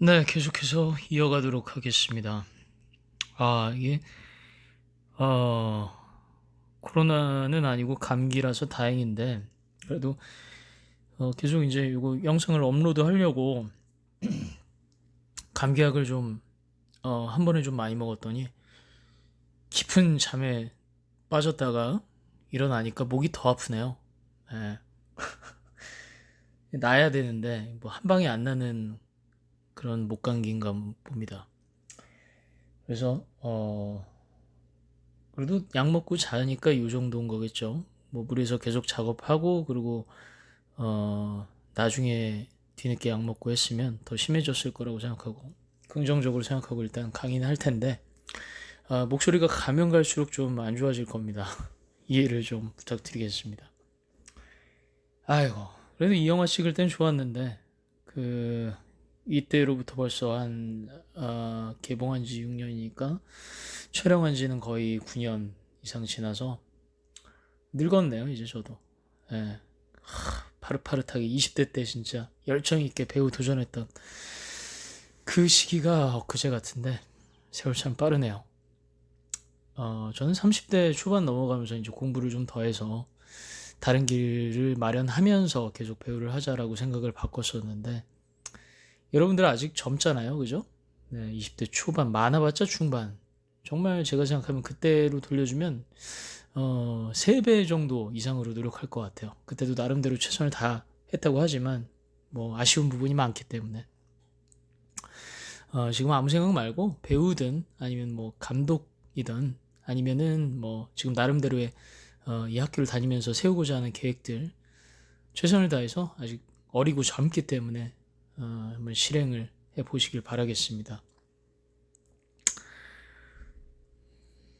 네, 계속해서 이어가도록 하겠습니다. 아, 이게, 어, 코로나는 아니고 감기라서 다행인데, 그래도, 어, 계속 이제 이거 영상을 업로드 하려고 감기약을 좀, 어, 한 번에 좀 많이 먹었더니, 깊은 잠에 빠졌다가 일어나니까 목이 더 아프네요. 예. 나야 되는데, 뭐, 한 방에 안 나는 그런 목감기인가 봅니다. 그래서 어 그래도 약 먹고 자니까 이 정도인 거겠죠. 뭐 무리해서 계속 작업하고 그리고 어 나중에 뒤늦게 약 먹고 했으면 더 심해졌을 거라고 생각하고 긍정적으로 생각하고 일단 강의는 할 텐데 아, 목소리가 가면 갈수록 좀 안 좋아질 겁니다. 이해를 좀 부탁드리겠습니다. 아이고 그래도 이 영화 찍을 땐 좋았는데 그 이때로부터 벌써 한 어, 개봉한 지 6년이니까 촬영한 지는 거의 9년 이상 지나서 늙었네요 이제 저도 예. 하, 파릇파릇하게 20대 때 진짜 열정 있게 배우 도전했던 그 시기가 엊그제 같은데 세월 참 빠르네요 어, 저는 30대 초반 넘어가면서 이제 공부를 좀 더 해서 다른 길을 마련하면서 계속 배우를 하자라고 생각을 바꿨었는데 여러분들 아직 젊잖아요. 그죠? 네, 20대 초반, 많아봤자 중반. 정말 제가 생각하면 그때로 돌려주면, 어, 3배 정도 이상으로 노력할 것 같아요. 그때도 나름대로 최선을 다 했다고 하지만, 뭐, 아쉬운 부분이 많기 때문에. 어, 지금 아무 생각 말고, 배우든, 아니면 뭐, 감독이든, 아니면은 뭐, 지금 나름대로의, 어, 이 학교를 다니면서 세우고자 하는 계획들, 최선을 다해서 아직 어리고 젊기 때문에 어, 한번 실행을 해 보시길 바라겠습니다.